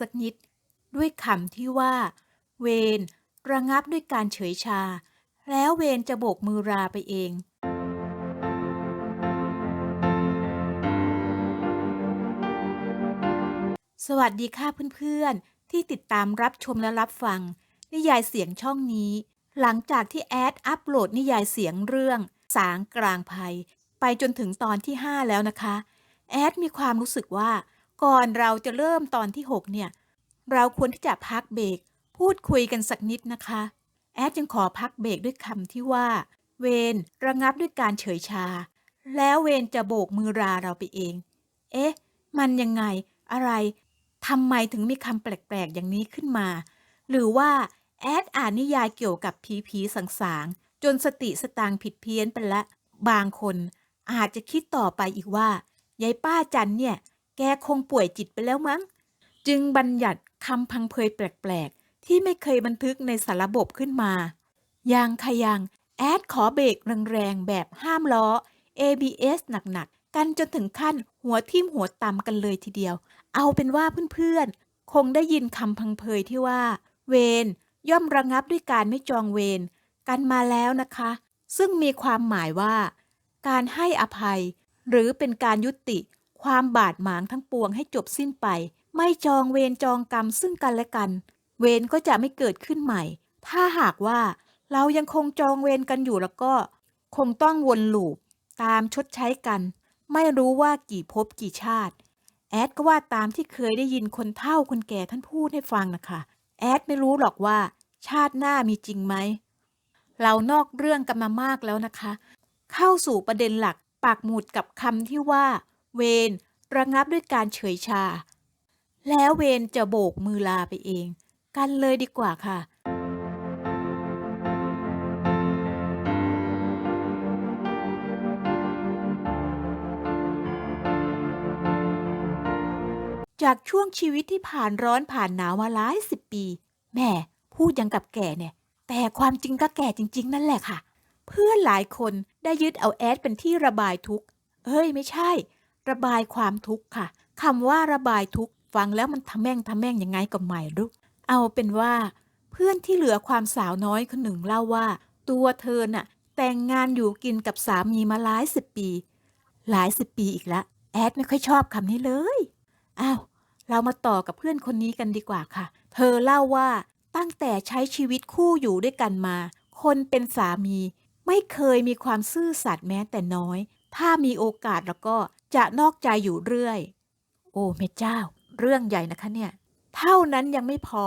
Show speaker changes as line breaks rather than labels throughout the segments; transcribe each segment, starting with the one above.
สักนิด ด้วยคำที่ว่า เวนระงับด้วยการเฉยชา แล้วเวนจะโบกมือราไปเองสวัสดีค่ะเพื่อนๆ ที่ติดตามรับชมและรับฟัง นิยายเสียงช่องนี้ หลังจากที่แอดอัปโหลดนิยายเสียงเรื่อง สางกลางภัย ไปจนถึงตอนที่ 5 แล้วนะคะ แอดมีความรู้สึกว่า ก่อนเราจะเริ่มตอนที่ 6 เนี่ย เราควรที่จะพักเบรกพูดคุยกันสักนิดนะคะ แอดจึงขอพักเบรกด้วยคำที่ว่า เวนระงับด้วยการเฉยชา แล้วเวนจะโบกมือราเราไปเอง เอ๊ะ มันยังไงอะไรทำไมถึงมีคำแปลกๆ อย่างนี้ขึ้นมา หรือว่าแอดอ่านนิยายเกี่ยวกับผีผีๆสางๆจนสติสตางผิดเพี้ยนไปละ บางคนอาจจะคิดต่อไปอีกว่ายายป้าจันเนี่ย แกคงป่วยจิตไปแล้วมั้ง จึงบัญญัติคำพังเพยแปลกๆ ที่ไม่เคยบันทึกในสารบบขึ้นมายังขยังแอดขอเบรกแรงๆ แบบห้ามล้อ ABS หนักๆ กันจนถึงขั้นหัวทิ่มหัวต่ำกันเลยทีเดียว เอาเป็นว่าเพื่อนๆ คงได้ยินคำพังเพยที่ว่า เวรย่อมระงับด้วยการไม่จองเวรกันมาแล้วนะคะ ซึ่งมีความหมายว่า การให้อภัย หรือเป็นการยุติ ความบาดหมางทั้งปวงให้จบสิ้นไป ไม่จองเวรจองกรรมซึ่งกันและกัน เวรก็จะไม่เกิดขึ้นใหม่ ถ้าหากว่าเรายังคงจองเวรกันอยู่แล้วก็ คงต้องวนลูปตามชดใช้กัน ไม่รู้ว่ากี่ภพกี่ชาติ แอดก็ว่าตามที่เคยได้ยินคนเฒ่าคนแก่ท่านพูดให้ฟังนะคะแอดไม่รู้หรอกว่า ชาติหน้ามีจริงไหมเรานอกเรื่องกันมามากแล้วนะคะ เข้าสู่ประเด็นหลักปากหมุดกับคำที่ว่า เวนระงับด้วยการเฉยชา แล้วเวนจะโบกมือลาไปเอง กันเลยดีกว่าค่ะจากช่วงชีวิตที่ผ่านร้อนผ่านหนาวมาหลายสิบปี แม่พูดยังกับแก่เนี่ย แต่ความจริงก็แก่จริง ๆ นั่นแหละค่ะ เพื่อนหลายคนได้ยึดเอาแอดเป็นที่ระบายทุกข์ เอ้ยไม่ใช่ ระบายความทุกข์ค่ะคำว่าระบายทุกข์ฟังแล้วมันทำแม่งทำแม่งยังไงก็ไม่รู้เอาเป็นว่า เพื่อนที่เหลือความสาวน้อยคนหนึ่งเล่าว่า ตัวเธอน่ะ แต่งงานอยู่กินกับสามีมาหลายสิบปี หลายสิบปีอีกแล้วแอดไม่ค่อยชอบคำนี้เลยอ้าวเรามาต่อกับเพื่อนคนนี้กันดีกว่าค่ะ เธอเล่าว่าตั้งแต่ใช้ชีวิตคู่อยู่ด้วยกันมา คนเป็นสามี ไม่เคยมีความซื่อสัตย์แม้แต่น้อย ถ้ามีโอกาสแล้วก็ จะนอกใจอยู่เรื่อย โอ้แม่เจ้า เรื่องใหญ่นะคะเนี่ย เท่านั้นยังไม่พอ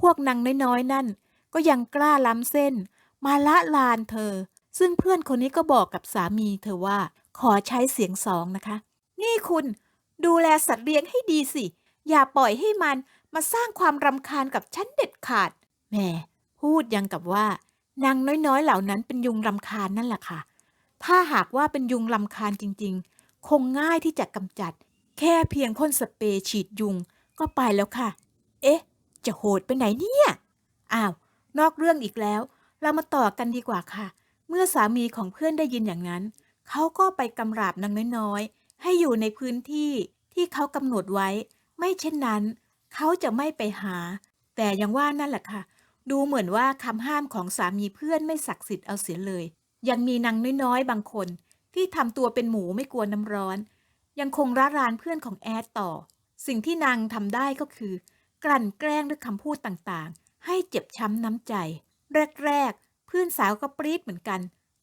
พวกนางน้อยๆนั่น ก็ยังกล้าล้ำเส้น มาละลานเธอ ซึ่งเพื่อนคนนี้ก็บอกกับสามีเธอว่า ขอใช้เสียงสองนะคะ นี่คุณ ดูแลสัตว์เลี้ยงให้ดีสิ อย่าปล่อยให้มันมาสร้างความรำคาญกับฉันเด็ดขาด แหม พูดยังกับว่านางน้อยๆ เหล่านั้นเป็นยุงรำคาญนั่นแหละค่ะ ถ้าหากว่าเป็นยุงรำคาญจริงๆ คงง่ายที่จะกำจัด แค่เพียงพ่นสเปรย์ฉีดยุงก็ไปแล้วค่ะ เอ๊ะ จะโหดไปไหนเนี่ย อ้าว นอกเรื่องอีกแล้ว เรามาต่อกันดีกว่าค่ะ เมื่อสามีของเพื่อนได้ยินอย่างนั้น เขาก็ไปกำราบนางน้อยๆ ให้อยู่ในพื้นที่ที่เขากำหนดไว้ ไม่เช่นนั้น เขาจะไม่ไปหา แต่ยังว่านั่นแหละค่ะ ดูเหมือนว่าคำห้ามของสามีเพื่อนไม่ศักดิ์สิทธิ์เอาเสียเลย ยังมีนางน้อยๆ บางคน ที่ทำตัวเป็นหมูไม่กลัวน้ำร้อน ยังคงร้ารานเพื่อนของแอดต่อ สิ่งที่นางทำได้ก็คือ กลั่นแกล้งด้วยคำพูดต่างๆ ให้เจ็บช้ำน้ำใจ แรกๆ เพื่อนสาวก็ปรี๊ดเหมือนกัน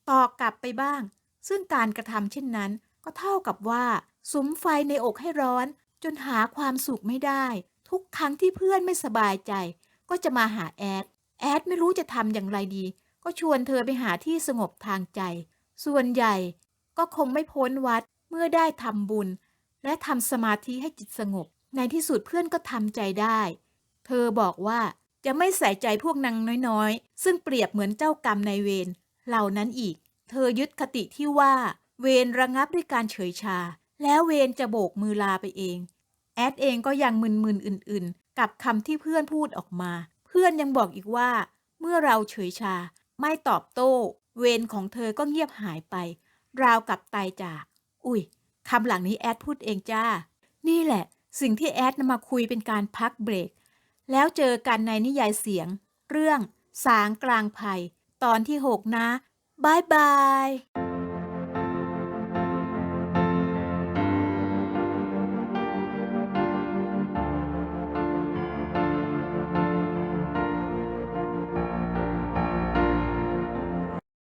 ต่อกลับไปบ้าง ซึ่งการกระทำเช่นนั้น ก็เท่ากับว่าสุมไฟในอกให้ร้อน จนหาความสุขไม่ได้ ทุกครั้งที่เพื่อนไม่สบายใจ ก็จะมาหาแอด แอดไม่รู้จะทำอย่างไรดี ก็ชวนเธอไปหาที่สงบทางใจ ส่วนใหญ่ ก็คงไม่พ้นวัดเมื่อได้ทำบุญ และทำสมาธิให้จิตสงบ ในที่สุดเพื่อนก็ทำใจได้ เธอบอกว่าจะไม่ใส่ใจพวกนางน้อยๆ ซึ่งเปรียบเหมือนเจ้ากรรมนายเวรเหล่านั้นอีก เธอยึดคติที่ว่า เวรระงับด้วยการเฉยชา แล้วเวรจะโบกมือลาไปเอง แอดเองก็ยังมึนๆอื่นๆ กับคำที่เพื่อนพูดออกมา เพื่อนยังบอกอีกว่า เมื่อเราเฉยชา ไม่ตอบโต้ เวรของเธอก็เงียบหายไป ราวกับตายจาก อุ้ยคำหลังนี้แอดพูดเองจ้า นี่แหละ สิ่งที่แอดนำมาคุยเป็นการพักเบรก แล้วเจอกันในนิยายเสียง เรื่องสางกลางภัย ตอนที่ 6 นะบายบาย